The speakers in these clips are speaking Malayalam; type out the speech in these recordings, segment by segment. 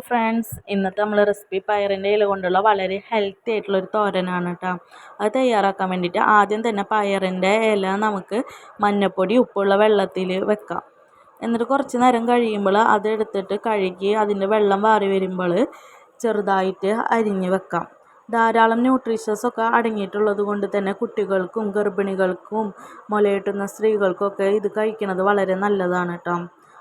അപ്പോൾ ഫ്രണ്ട്സ് ഇന്നത്തെ നമ്മൾ റെസിപ്പി പയറിന്റെ ഇല കൊണ്ടുള്ള വളരെ ഹെൽത്തി ആയിട്ടുള്ള ഒരു തോരനാണ് കേട്ടോ അത് തയ്യാറാക്കാൻ വേണ്ടിയിട്ട് ആദ്യം തന്നെ പയറിന്റെ ഇല നമുക്ക് മഞ്ഞൾപ്പൊടി ഉപ്പുള്ള വെള്ളത്തിൽ വെക്കാം. എന്നിട്ട് കുറച്ച് നേരം കഴിയുമ്പോൾ അതെടുത്തിട്ട് കഴുകി അതിന്റെ വെള്ളം വാറി വരുമ്പോൾ ചെറുതായിട്ട് അരിഞ്ഞ് വെക്കാം. ധാരാളം ന്യൂട്രീഷ്യസ് ഒക്കെ അടങ്ങിയിട്ടുള്ളത് കൊണ്ട് തന്നെ കുട്ടികൾക്കും ഗർഭിണികൾക്കും മുലയൂട്ടുന്ന സ്ത്രീകൾക്കൊക്കെ ഇത് കഴിക്കുന്നത് വളരെ നല്ലതാണ് കേട്ടോ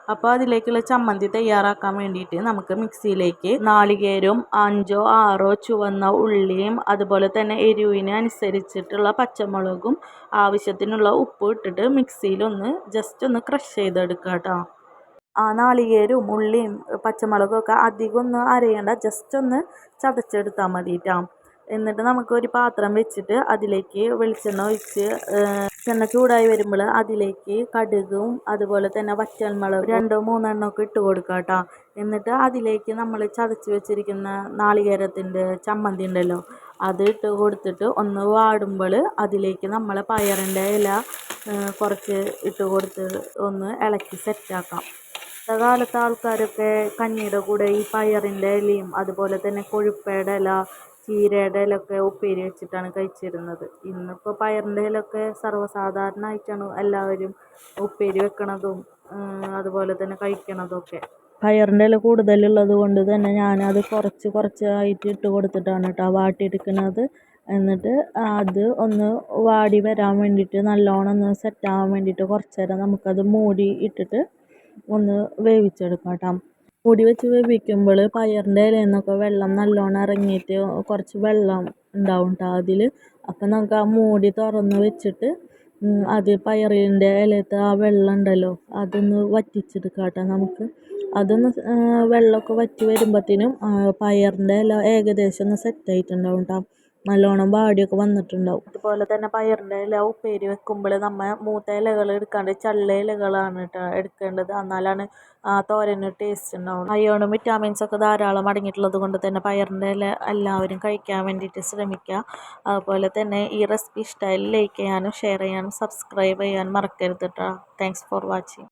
അപ്പോൾ അതിലേക്കുള്ള ചമ്മന്തി തയ്യാറാക്കാൻ വേണ്ടിയിട്ട് നമുക്ക് മിക്സിയിലേക്ക് നാളികേരവും അഞ്ചോ ആറോ ചുവന്ന ഉള്ളിയും അതുപോലെ തന്നെ എരിവിന് അനുസരിച്ചിട്ടുള്ള പച്ചമുളകും ആവശ്യത്തിനുള്ള ഉപ്പ് ഇട്ടിട്ട് മിക്സിയിലൊന്ന് ജസ്റ്റ് ഒന്ന് ക്രഷ് ചെയ്തെടുക്കുക കേട്ടോ ആ നാളികേരവും ഉള്ളിയും പച്ചമുളകും ഒക്കെ അധികം ഒന്ന് അരയേണ്ട ജസ്റ്റ് ഒന്ന് ചതച്ചെടുത്താൽ മതി കേട്ടോ എന്നിട്ട് നമുക്ക് ഒരു പാത്രം വെച്ചിട്ട് അതിലേക്ക് വെളിച്ചെണ്ണ ഒഴിച്ച് വെളിച്ചെണ്ണ ചൂടായി വരുമ്പോൾ അതിലേക്ക് കടുകും അതുപോലെ തന്നെ വറ്റൽമുളക് രണ്ടോ മൂന്നെണ്ണോ ഒക്കെ ഇട്ട് കൊടുക്കുക കേട്ടോ. എന്നിട്ട് അതിലേക്ക് നമ്മൾ ചതച്ച് വെച്ചിരിക്കുന്ന നാളികേരത്തിന്റെ ചമ്മന്തി ഉണ്ടല്ലോ അത് ഇട്ട് കൊടുത്തിട്ട് ഒന്ന് വാടുമ്പോൾ അതിലേക്ക് നമ്മൾ പയറിന്റെ ഇല കുറച്ച് ഇട്ട് കൊടുത്ത് ഒന്ന് ഇളക്കി സെറ്റാക്കാം കാലത്തെ ആൾക്കാരൊക്കെ കഞ്ഞിയുടെ കൂടെ ഈ പയറിന്റെ ഇലയും അതുപോലെ തന്നെ കൊഴുപ്പയുടെ ഇല ചീരയുടെ ഇലയൊക്കെ ഉപ്പേരി വെച്ചിട്ടാണ് കഴിച്ചിരുന്നത്. ഇന്നിപ്പോൾ പയറിന്റെ ഇലയൊക്കെ സർവസാധാരണമായിട്ടാണ് എല്ലാവരും ഉപ്പേരി വെക്കണതും അതുപോലെ തന്നെ കഴിക്കണതൊക്കെ. പയറിന്റെ ഇല കൂടുതലുള്ളത് കൊണ്ട് തന്നെ ഞാനത് കുറച്ച് കുറച്ചായിട്ട് ഇട്ട് കൊടുത്തിട്ടാണ് കേട്ടോ വാട്ടിയെടുക്കുന്നത്. എന്നിട്ട് അത് ഒന്ന് വാടി വരാൻ വേണ്ടിയിട്ട് നല്ലോണം ഒന്ന് സെറ്റാകാൻ വേണ്ടിയിട്ട് കുറച്ച് നേരം നമുക്കത് മൂടി ഇട്ടിട്ട് ഒന്ന് വേവിച്ചെടുക്കാം കേട്ടോ. മൂടി വെച്ച് വേവിക്കുമ്പോൾ പയറിന്റെ ഇലയിൽ നിന്നൊക്കെ വെള്ളം നല്ലോണം ഇറങ്ങിയിട്ട് കുറച്ച് വെള്ളം ഉണ്ടാവും കേട്ടോ അതിൽ അപ്പം നമുക്ക് ആ മൂടി തുറന്ന് വെച്ചിട്ട് അത് പയറിന്റെ ഇലത്തെ ആ വെള്ളം ഉണ്ടല്ലോ അതൊന്ന് വറ്റിച്ചെടുക്കാം കേട്ടോ നമുക്ക്. അതൊന്ന് വെള്ളമൊക്കെ വറ്റി വരുമ്പോഴത്തേനും പയറിന്റെ ഇല ഏകദേശം ഒന്ന് സെറ്റായിട്ടുണ്ടാവും കേട്ടോ നല്ലോണം വാടിയൊക്കെ വന്നിട്ടുണ്ടാവും. അതുപോലെ തന്നെ പയറിന്റെ ഇല ഉപ്പേരി വെക്കുമ്പോൾ നമ്മൾ മൂത്ത ഇലകൾ എടുക്കാണ്ട് ചള്ള ഇലകളാണ് കേട്ടോ എടുക്കേണ്ടത്. എന്നാലാണ് ആ തോരന് ടേസ്റ്റ് ഉണ്ടാവുള്ളൂ. അയോണും വിറ്റാമിൻസ് ഒക്കെ ധാരാളം അടങ്ങിയിട്ടുള്ളത് കൊണ്ട് തന്നെ പയറിന്റെ ഇല എല്ലാവരും കഴിക്കാൻ വേണ്ടിയിട്ട് ശ്രമിക്കുക അതുപോലെ തന്നെ ഈ റെസിപ്പി ഇഷ്ടമായി ലൈക്ക് ചെയ്യാനും ഷെയർ ചെയ്യാനും സബ്സ്ക്രൈബ് ചെയ്യാനും മറക്കരുത് കേട്ടോ താങ്ക്സ് ഫോർ വാച്ചിങ്